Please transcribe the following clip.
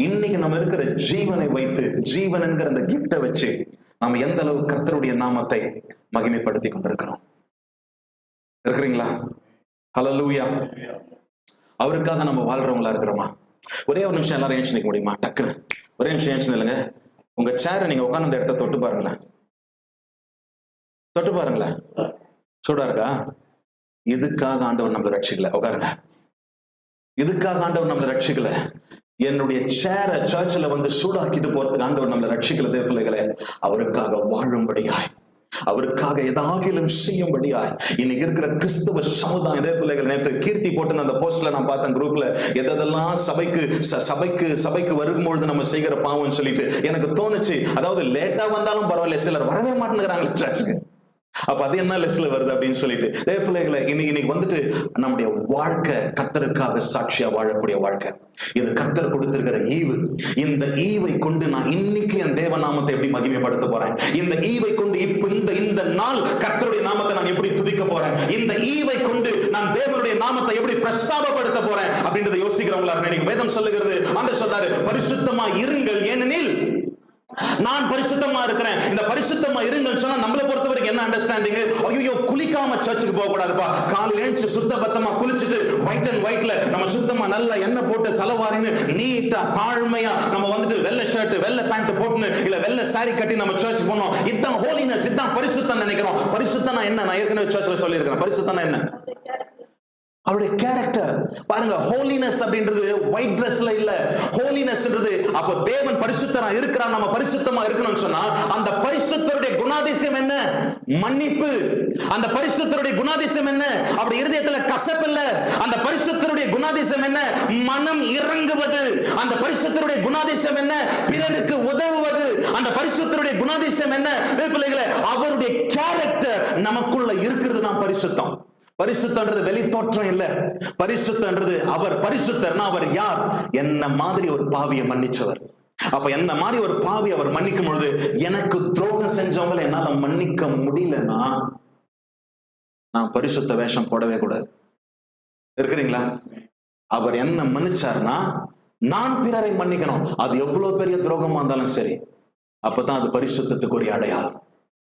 இன்னைக்கு நம்ம இருக்கிற ஜீவனை வைத்து ஜீவன் என்கிற அந்த கிஃப்டை வச்சு நாம எந்த அளவு கர்த்தருடைய நாமத்தை மகிமைப்படுத்தி கொண்டிருக்கிறோம். இருக்கிறீங்களா? லூயா அவருக்காக நம்ம வாழ்றவங்களா இருக்கிறோமா? ஒரே ஒரு நிமிஷம் எல்லாரும் ஏன்ச்சு நிற்க முடியுமா? டக்குன்னு. ஒரே நிமிஷம் ஏன்ச்சு இல்லைங்க உங்க சேரை நீங்க உட்கார்ந்து அந்த இடத்த தொட்டு பாருங்களேன். தொட்டு பாருங்களேன். சூடா இருக்கா? இதுக்காக ஆண்டவர் நம்மளை ரட்சிக்கல. உட்காருங்க. இதுக்காக ஆண்டவர் நம்மளை ரட்சிக்கல. என்னுடைய சேர சர்ச்சில் வந்து சூடாக்கிட்டு போறதுக்கு ஆண்டவர் நம்மளை ரட்சிக்கல தேவ பிள்ளைகளே அவருக்காக வாழும்படியாய். அவருக்காக ஏதாகிலும் செய்யும்படியாய். இன்னைக்கு இருக்கிற கிறிஸ்துவ சமுதாயம் இதே பிள்ளைகள் நேற்று கீர்த்தி போட்டு அந்த போஸ்ட்ல நான் பார்த்தேன் குரூப்ல எதெல்லாம் சபைக்கு ச- சபைக்கு சபைக்கு வரும்பொழுது நம்ம செய்கிற பாவம்னு சொல்லிட்டு எனக்கு தோணுச்சு. அதாவது லேட்டா வந்தாலும் பரவாயில்ல சிலர் வரவே மாட்டேங்கிறாங்க சர்ச்சுக்கு அப்ப அது என்ன லெஸ்ல வருது அப்படின்னு சொல்லிட்டு தேவ பிள்ளைகளை இன்னைக்கு இன்னைக்கு வந்துட்டு நம்முடைய வாழ்க்கை கத்தருக்காக சாட்சியா வாழக்கூடிய வாழ்க்கை. இது கர்த்தர் கொடுத்திருக்கிற ஈவு. இந்த ஈவை கொண்டு நான் இன்னைக்கு என் தேவ நாமத்தை எப்படி மகிமைப்படுத்த போறேன்? இந்த ஈவை கொண்டு இப்ப இந்த இந்த நாள் கர்த்தருடைய நாமத்தை நான் எப்படி துதிக்க போறேன்? இந்த ஈவை கொண்டு நான் தேவனுடைய நாமத்தை எப்படி பிரசாபப்படுத்த போறேன்? அப்படின்றத யோசிக்கிறவங்களா இருக்கணும். வேதம் சொல்லுகிறது அந்த சொல்றாரு பரிசுத்தமா இருங்கள் ஏனெனில் நான் பரிசுத்தமா இருக்கிறேன். இந்த பரிசுத்தமா இருங்கன்னு சொன்னா நம்மளை பொறுத்த வரைக்கும் என்ன அண்டர்ஸ்டாண்டிங் ஐயோ குளிக்காம சர்ச்சுக்கு போக கூடாதுப்பா காலையில் எழுந்து சுத்த பத்தமா குளிச்சுட்டு ஒயிட் அண்ட் ஒயிட்ல நம்ம சுத்தமா நல்லா எண்ணெய் போட்டு தலைவாரின்னு நீட்டா தாழ்மையா நம்ம வந்துட்டு வெள்ளை ஷர்ட் வெள்ளை பேண்ட் போட்டுன்னு இல்ல வெள்ளை சாரி கட்டி நம்ம சர்ச் போனோம். இதான் ஹோலினஸ் இதான் பரிசுத்தம் நினைக்கிறோம். பரிசுத்தனா என்ன? நான் ஏற்கனவே சர்ச்ல சொல்லியிருக்கிறேன். பரிசுத்தனா என்ன? அவருடைய கேரக்டர் பாருங்க ஹோலினஸ் அப்படின்றது ஒயிட் ட்ரெஸ்ல இல்ல. ஹோலினஸ்ன்றது அப்ப தேவன் பரிசுத்தரா இருக்கிறான் நம்ம பரிசுத்தமா இருக்கணும்னு சொன்னா அந்த பரிசுத்தருடைய குணாதிசயம் என்ன? மன்னிப்பு. அந்த பரிசுத்தருடைய குணாதிசயம் என்ன? அப்படி இருதயத்துல கசப்பு இல்ல. அந்த பரிசுத்தருடைய குணாதிசயம் என்ன? மனம் இறங்குவது. அந்த பரிசுத்தருடைய குணாதிசயம் என்ன? பிறருக்கு உதவுவது. அந்த பரிசுத்தருடைய குணாதிசயம் என்ன? பிள்ளைகளை அவருடைய கேரக்டர் நமக்குள்ள இருக்கிறது தான் பரிசுத்தம். பரிசுத்தன்றது வெளித்தோற்றம் இல்ல. பரிசுத்தன்றது அவர் பரிசுத்தர்னா அவர் யார்? என்ன மாதிரி ஒரு பாவியை மன்னிச்சவர். அப்ப என்ன மாதிரி ஒரு பாவி அவர் மன்னிக்கும் பொழுது எனக்கு துரோகம் செஞ்சவங்களை என்னால மன்னிக்க முடியலன்னா நான் பரிசுத்த வேஷம் போடவே கூடாது. இருக்கிறீங்களா? அவர் என்ன மன்னிச்சார்னா நான் பிறரை மன்னிக்கணும். அது எவ்வளவு பெரிய துரோகமா இருந்தாலும் சரி. அப்பதான் அது பரிசுத்தத்துக்கு ஒரு அடையாளம்.